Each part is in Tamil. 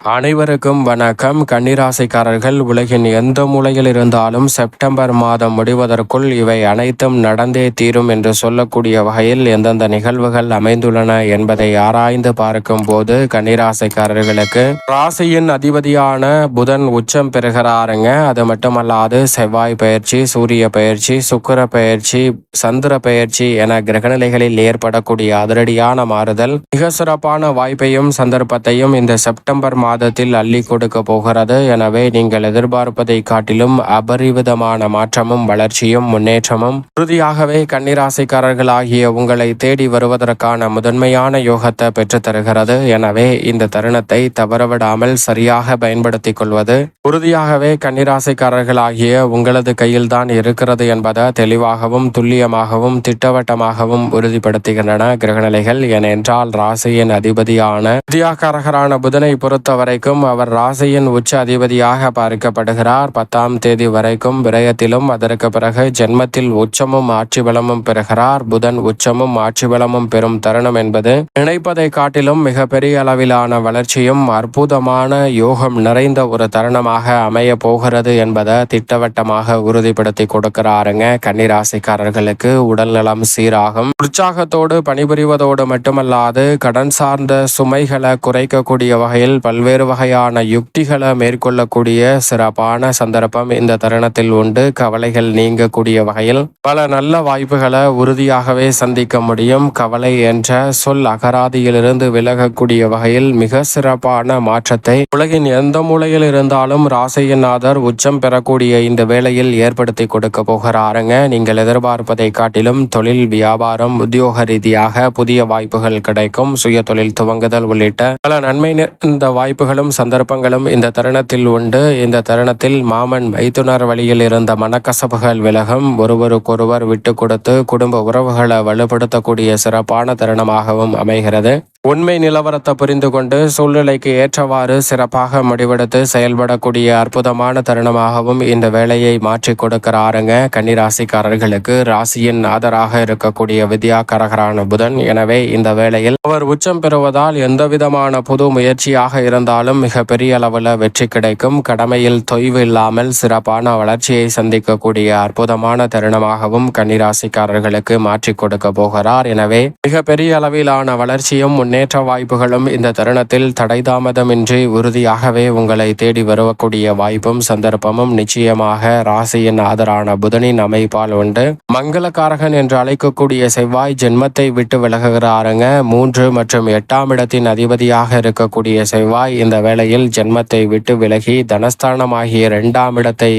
அனைவருக்கும் வணக்கம். கன்னிராசிக்காரர்கள் உலகின் எந்த மூலையில் இருந்தாலும் செப்டம்பர் மாதம் முடிவதற்குள் இவை அனைத்தும் நடந்தே தீரும் என்று சொல்லக்கூடிய வகையில் எந்தெந்த நிகழ்வுகள் அமைந்துள்ளன என்பதை ஆராய்ந்து பார்க்கும் போது கன்னிராசிக்காரர்களுக்கு ராசியின் அதிபதியான புதன் உச்சம் பெறுகிறாருங்க. அது மட்டுமல்லாது செவ்வாய் பயிற்சி சூரிய பயிற்சி சுக்கிர பயிற்சி சந்திர பயிற்சி என கிரகநிலைகளில் ஏற்படக்கூடிய அதிரடியான மாறுதல் மிக சிறப்பான வாய்ப்பையும் சந்தர்ப்பத்தையும் இந்த செப்டம்பர் மாதத்தில் அள்ளி கொடுக்க போகிறது. எனவே நீங்கள் எதிர்பார்ப்பதை காட்டிலும் அபரிவிதமான மாற்றமும் வளர்ச்சியும் முன்னேற்றமும் உறுதியாகவே கன்னிராசிக்காரர்களாகிய உங்களை தேடி வருவதற்கான முதன்மையான யோகத்தை பெற்று தருகிறது. எனவே இந்த தருணத்தை தவறவிடாமல் சரியாக பயன்படுத்திக் கொள்வது உறுதியாகவே கன்னிராசிக்காரர்களாகிய உங்களது கையில்தான் இருக்கிறது என்பதை தெளிவாகவும் துல்லியமாகவும் திட்டவட்டமாகவும் உறுதிப்படுத்துகின்றன கிரகநிலைகள். ஏனென்றால் ராசியின் அதிபதியான வித்யாகாரகரான புதனை பொறுத்த வரைக்கும் அவர் ராசியின் உச்ச அதிபதியாக பார்க்கப்படுகிறார். பத்தாம் தேதி வரைக்கும் விரயத்திலும் அதற்கு பிறகு ஜென்மத்தில் உச்சமும் ஆட்சி பலமும் பெறுகிறார். புதன் உச்சமும் ஆட்சி பலமும் பெறும் தருணம் என்பது நினைப்பதை காட்டிலும் மிகப்பெரிய அளவிலான வளர்ச்சியும் அற்புதமான யோகம் நிறைந்த ஒரு தருணமாக அமைய போகிறது என்பதை திட்டவட்டமாக உறுதிப்படுத்தி கொடுக்கிறாருங்க. கன்னிராசிக்காரர்களுக்கு உடல்நலம் சீராகும். உற்சாகத்தோடு பணிபுரிவதோடு மட்டுமல்லாது கடன் சார்ந்த சுமைகளை குறைக்கக்கூடிய வகையில் பல்வேறு வகையான யுக்திகளை மேற்கொள்ளக்கூடிய சிறப்பான சந்தர்ப்பம் இந்த தருணத்தில் உண்டு. கவலைகள் நீங்கக்கூடிய வகையில் பல நல்ல வாய்ப்புகளை உறுதியாகவே சந்திக்க முடியும். கவலை என்ற சொல் அகராதியிலிருந்து விலகக்கூடிய வகையில் மிக சிறப்பான மாற்றத்தை உலகின் எந்த மூலையில் இருந்தாலும் ராசையநாதர் நாதர் உச்சம் பெறக்கூடிய இந்த வேளையில் ஏற்படுத்தி கொடுக்க போகிறாருங்க. நீங்கள் எதிர்பார்ப்பதை காட்டிலும் தொழில் வியாபாரம் உத்தியோக ரீதியாக புதிய வாய்ப்புகள் கிடைக்கும். சுய தொழில் துவங்குதல் உள்ளிட்ட பல நன்மை இந்த வாய்ப்புகளும் சந்தர்ப்பங்களும் இந்த தருணத்தில் உண்டு. இந்த தருணத்தில் மாமன் மைத்துனர் வழியில் இருந்த மனக்கசப்புகள் விலகும். ஒருவருக்கொருவர் விட்டு கொடுத்து குடும்ப உறவுகளை வலுப்படுத்தக்கூடிய சிறப்பான தருணமாகவும் அமைகிறது. உண்மை நிலவரத்தை புரிந்து கொண்டு சூழ்நிலைக்கு ஏற்றவாறு சிறப்பாக முடிவெடுத்து செயல்படக்கூடிய அற்புதமான தருணமாகவும் இந்த வேலையை மாற்றி கொடுக்கிறாருங்க. கன்னிராசிக்காரர்களுக்கு ராசியின் ஆதராக இருக்கக்கூடிய வித்யாகரகரான புதன். எனவே இந்த வேளையில் அவர் உச்சம் பெறுவதால் எந்த விதமான புது முயற்சியாக இருந்தாலும் மிக பெரிய அளவில் வெற்றி கிடைக்கும். கடமையில் தொய்வு இல்லாமல் சிறப்பான வளர்ச்சியை சந்திக்கக்கூடிய அற்புதமான தருணமாகவும் கன்னிராசிக்காரர்களுக்கு மாற்றி கொடுக்க போகிறார். எனவே மிக பெரிய அளவிலான வளர்ச்சியும் முன்னேற்ற வாய்ப்புகளும் இந்த தருணத்தில் தடைதாமதமின்றி உறுதியாகவே உங்களை தேடி வரக்கூடிய வாய்ப்பும் சந்தர்ப்பமும் நிச்சயமாக ராசியின் ஆதரான புதனின் அமைப்பால் உண்டு. மங்களக்காரகன் என்று அழைக்கக்கூடிய செவ்வாய் ஜென்மத்தை விட்டு விலகுகிறாருங்க. மூன்று மற்றும் எட்டாம் இடத்தின் அதிபதியாக இருக்கக்கூடிய செவ்வாய் இந்த வேளையில் ஜென்மத்தை விட்டு விலகி தனஸ்தானமாகிய இரண்டாம் இடத்தை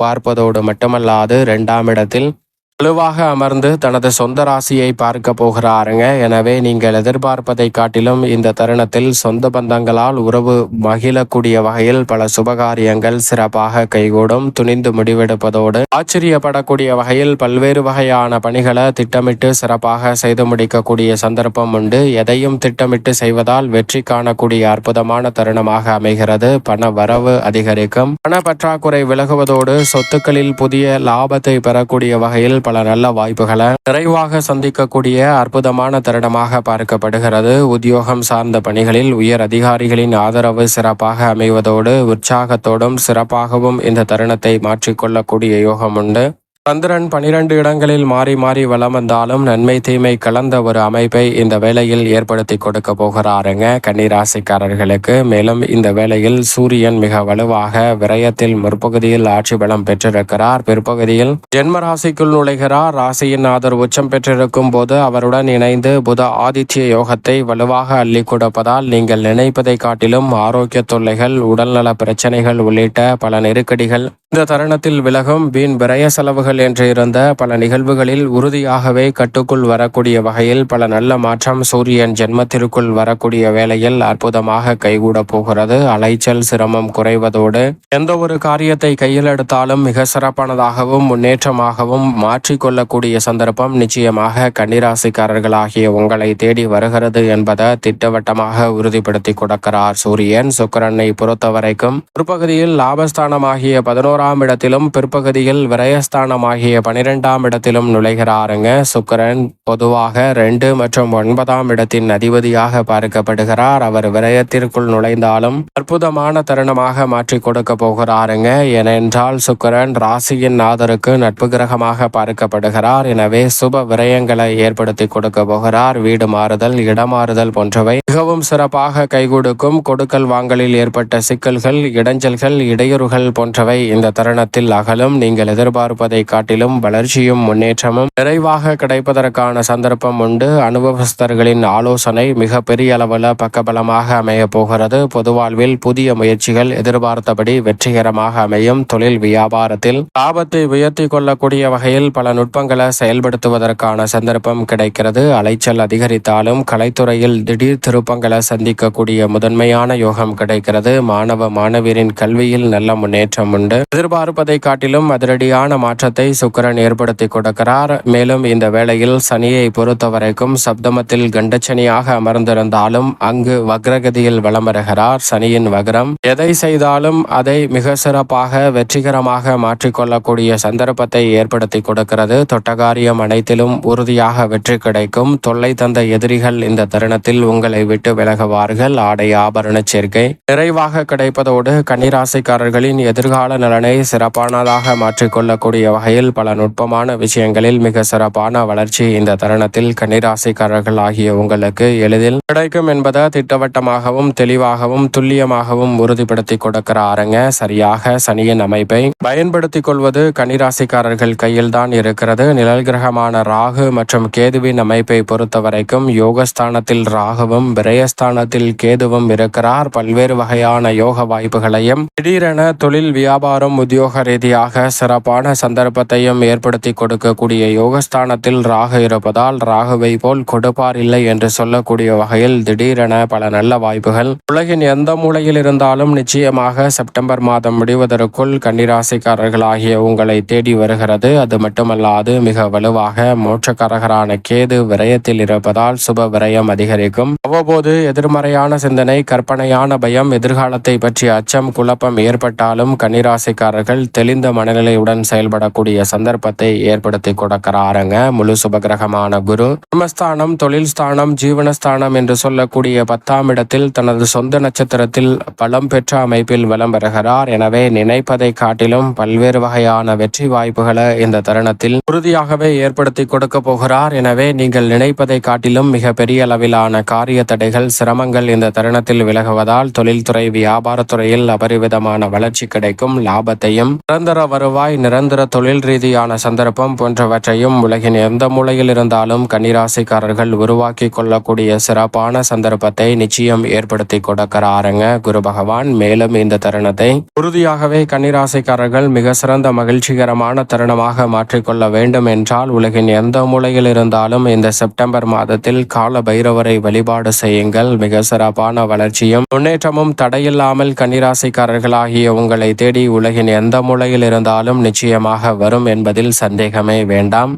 பார்ப்பதோடு மட்டுமல்லாது இரண்டாம் இடத்தில் வலுவாக அமர்ந்து தனது சொந்த ராசியை பார்க்க போகிறாருங்க. எனவே நீங்கள் எதிர்பார்ப்பதை காட்டிலும் இந்த தருணத்தில் சொந்த பந்தங்களால் உறவு மகிழக்கூடிய வகையில் பல சுபகாரியங்கள் சிறப்பாக கைகூடும். துணிந்து முடிவெடுப்பதோடு ஆச்சரியப்படக்கூடிய வகையில் பல்வேறு வகையான பணிகளை திட்டமிட்டு சிறப்பாக செய்து முடிக்கக்கூடிய சந்தர்ப்பம் உண்டு. எதையும் திட்டமிட்டு செய்வதால் வெற்றி காணக்கூடிய அற்புதமான தருணமாக அமைகிறது. பண வரவு அதிகரிக்கும். பண பற்றாக்குறை விலகுவதோடு சொத்துக்களில் புதிய லாபத்தை பெறக்கூடிய வகையில் பல நல்ல வாய்ப்புகளை நிறைவாக சந்திக்கக்கூடிய அற்புதமான தருணமாக பார்க்கப்படுகிறது. உத்தியோகம் சார்ந்த பணிகளில் உயர் அதிகாரிகளின் ஆதரவு சிறப்பாக அமைவதோடு உற்சாகத்தோடும் சிறப்பாகவும் இந்த தருணத்தை மாற்றிக்கொள்ளக்கூடிய யோகம் உண்டு. சந்திரன் பனிரெண்டு இடங்களில் மாறி மாறி வளம் வந்தாலும் நன்மை தீமை கலந்த ஒரு அமைப்பை இந்த வேளையில் ஏற்படுத்தி கொடுக்க போகிறாருங்க. கன்னிராசிக்காரர்களுக்கு மேலும் இந்த வேளையில் சூரியன் மிக வலுவாக விரயத்தில் முற்பகுதியில் ஆட்சி பலம் பெற்றிருக்கிறார். பிற்பகுதியில் ஜென்ம ராசிக்குள் நுழைகிறார். ராசியின் ஆதர் உச்சம் பெற்றிருக்கும் போது அவருடன் இணைந்து புத ஆதித்ய யோகத்தை வலுவாக அள்ளி கொடுப்பதால் நீங்கள் நினைப்பதை காட்டிலும் ஆரோக்கிய தொல்லைகள் உடல்நல பிரச்சனைகள் உள்ளிட்ட பல நெருக்கடிகள் இந்த தருணத்தில் விலகும் வீண் விரய செலவுகள் என்று இருந்த பல நிகழ்வுகளில் உறுதியாகவே கட்டுக்குள் வரக்கூடிய வகையில் பல நல்ல மாற்றம் சூரியன் ஜென்மத்திற்குள் வரக்கூடிய வேளையில் அற்புதமாக கைகூட போகிறது. அலைச்சல் சிரமம் குறைவதோடு எந்த ஒரு காரியத்தை கையில் எடுத்தாலும் மிக சிறப்பானதாகவும் முன்னேற்றமாகவும் மாற்றிக்கொள்ளக்கூடிய சந்தர்ப்பம் நிச்சயமாக கன்னிராசிக்காரர்களாகிய உங்களை தேடி வருகிறது என்பதை திட்டவட்டமாக உறுதிப்படுத்தி கொடுக்கிறார் சூரியன். சுக்கரனை பொறுத்தவரைக்கும் ஒரு பகுதியில் லாபஸ்தானமாகிய பதினோரு ஓராம் இடத்திலும் பிற்பகுதியில் விரயஸ்தானமாகிய பனிரெண்டாம் இடத்திலும் நுழைகிறாருங்க. சுக்கரன் பொதுவாக ரெண்டு மற்றும் ஒன்பதாம் இடத்தின் அதிபதியாக பார்க்கப்படுகிறார். அவர் விரயத்திற்குள் நுழைந்தாலும் அற்புதமான தருணமாக மாற்றி கொடுக்க போகிறாருங்க. ஏனென்றால் சுக்கிரன் ராசியின் நாதருக்கு நட்பு கிரகமாக பார்க்கப்படுகிறார். எனவே சுப விரயங்களை ஏற்படுத்தி கொடுக்க போகிறார். வீடு மாறுதல் இடமாறுதல் போன்றவை மிகவும் சிறப்பாக கைகொடுக்கும் கொடுக்கல் வாங்கலில் ஏற்பட்ட சிக்கல்கள் இடைஞ்சல்கள் இடையூறுகள் போன்றவை இந்த தருணத்தில் அகலும். நீங்கள் எதிர்பார்ப்பதை காட்டிலும் வளர்ச்சியும் முன்னேற்றமும் நிறைவாக கிடைப்பதற்கான சந்தர்ப்பம் உண்டு. அனுபவஸ்தர்களின் ஆலோசனை மிக பெரிய அளவில் பக்கபலமாக அமைய போகிறது. பொது வாழ்வில் புதிய முயற்சிகள் எதிர்பார்த்தபடி வெற்றிகரமாக அமையும். தொழில் வியாபாரத்தில் லாபத்தை உயர்த்தி கொள்ளக்கூடிய வகையில் பல நுட்பங்களை செயல்படுத்துவதற்கான சந்தர்ப்பம் கிடைக்கிறது. அலைச்சல் அதிகரித்தாலும் கலைத்துறையில் திடீர் திருப்பங்களை சந்திக்கக்கூடிய முதன்மையான யோகம் கிடைக்கிறது. மாணவ மாணவியரின் கல்வியில் நல்ல முன்னேற்றம் உண்டு. எதிர்பார்ப்பதை காட்டிலும் அதிரடியான மாற்றத்தை சுக்கரன் ஏற்படுத்தி கொடுக்கிறார். மேலும் இந்த வேளையில் சனியை பொறுத்தவரைக்கும் சப்தமத்தில் கண்டச்சனியாக அமர்ந்திருந்தாலும் அங்கு வக்ரகதியில் வலம் வருகிறார் சனியின் வக்ரம். எதை செய்தாலும் அதை மிக சிறப்பாக வெற்றிகரமாக மாற்றிக்கொள்ளக்கூடிய சந்தர்ப்பத்தை ஏற்படுத்தி கொடுக்கிறது. தொட்டகாரியம் அனைத்திலும் உறுதியாக வெற்றி கிடைக்கும். தொல்லை தந்த எதிரிகள் இந்த தருணத்தில் உங்களை விட்டு விலகுவார்கள். ஆடை ஆபரண சேர்க்கை நிறைவாக கிடைப்பதோடு கன்னிராசிக்காரர்களின் எதிர்கால நலனை சிறப்பானதாக மாற்றிக்கொள்ளக்கூடிய வகையில் பல நுட்பமான விஷயங்களில் மிக சிறப்பான வளர்ச்சி இந்த தருணத்தில் கன்னிராசிக்காரர்கள் ஆகிய உங்களுக்கு எளிதில் கிடைக்கும் என்பதை திட்டவட்டமாகவும் தெளிவாகவும் துல்லியமாகவும் உறுதிப்படுத்தி கொடுக்கிறாருங்க. சரியாக சனியின் அமைப்பை பயன்படுத்திக் கொள்வது கன்னிராசிக்காரர்கள் கையில் தான் இருக்கிறது. நிழல் கிரகமான ராகு மற்றும் கேதுவின் அமைப்பை பொறுத்தவரைக்கும் யோகஸ்தானத்தில் ராகுவும் விரயஸ்தானத்தில் கேதுவும் இருக்கிறார். பல்வேறு வகையான யோக வாய்ப்புகளையும் திடீரென தொழில் வியாபாரம் உத்தியோக ரீதியாக சிறப்பான சந்தர்ப்பத்தையும் ஏற்படுத்தி கொடுக்கக்கூடிய யோகஸ்தானத்தில் ராகு இருப்பதால் ராகுவை போல் கொடுப்பார் இல்லை என்று சொல்லக்கூடிய வகையில் திடீரென பல நல்ல வாய்ப்புகள். உலகின் எந்த மூலையில் இருந்தாலும் நிச்சயமாக செப்டம்பர் மாதம் முடிவதற்குள் கன்னிராசிக்காரர்களாகிய உங்களை தேடி வருகிறது. அது மட்டுமல்லாது மிக வலுவாக மோட்சக்காரகரான கேது விரயத்தில் இருப்பதால் சுப விரயம் அதிகரிக்கும். அவ்வப்போது எதிர்மறையான சிந்தனை கற்பனையான பயம் எதிர்காலத்தை பற்றிய அச்சம் குழப்பம் ஏற்பட்டாலும் ராசிக்காரர்கள் தெளிந்த மனநிலையுடன் செயல்படக்கூடிய சந்தர்ப்பத்தை ஏற்படுத்தி கொடுக்கிறாருங்க. முழு சுபகிரகமான குரு. குடும்பஸ்தானம் தொழில் ஸ்தானம் ஜீவனஸ்தானம் என்று சொல்லக்கூடிய பத்தாம் இடத்தில் தனது சொந்த நட்சத்திரத்தில் பலம் பெற்ற அமைப்பில் வலம் பெறுகிறார் எனவே நினைப்பதை காட்டிலும் பல்வேறு வகையான வெற்றி வாய்ப்புகளை இந்த தருணத்தில் உறுதியாகவே ஏற்படுத்தி கொடுக்க போகிறார். எனவே நீங்கள் நினைப்பதை காட்டிலும் மிக பெரிய அளவிலான காரிய தடைகள் சிரமங்கள் இந்த தருணத்தில் விலகுவதால் தொழில்துறை வியாபாரத்துறையில் அபரிவிதமான வளர்ச்சி கிடைக்கும் லாபத்தையும் நிரந்தர வருவாய் நிரந்தர தொழில் ரீதியான சந்தர்ப்பம் போன்றவற்றையும் உலகின் எந்த மூலையில் இருந்தாலும் கன்னிராசிக்காரர்கள் உருவாக்கி கொள்ளக்கூடிய சிறப்பான சந்தர்ப்பத்தை நிச்சயம் ஏற்படுத்தி கொடுக்கிறாருங்க குரு பகவான். மேலும் இந்த தருணத்தை உறுதியாகவே கன்னிராசிக்காரர்கள் மிக சிறந்த மகிழ்ச்சிகரமான தருணமாக மாற்றிக்கொள்ள வேண்டும் என்றால் உலகின் எந்த மூலையில் இருந்தாலும் இந்த செப்டம்பர் மாதத்தில் கால பைரவரை வழிபாடு செய்யுங்கள். மிக சிறப்பான வளர்ச்சியும் முன்னேற்றமும் தடையில்லாமல் கன்னிராசிக்காரர்களாகிய உங்களை தேடி உலகின் உலகின் எந்த மூலையில் இருந்தாலும் நிச்சயமாக வரும் என்பதில் சந்தேகமே வேண்டாம்.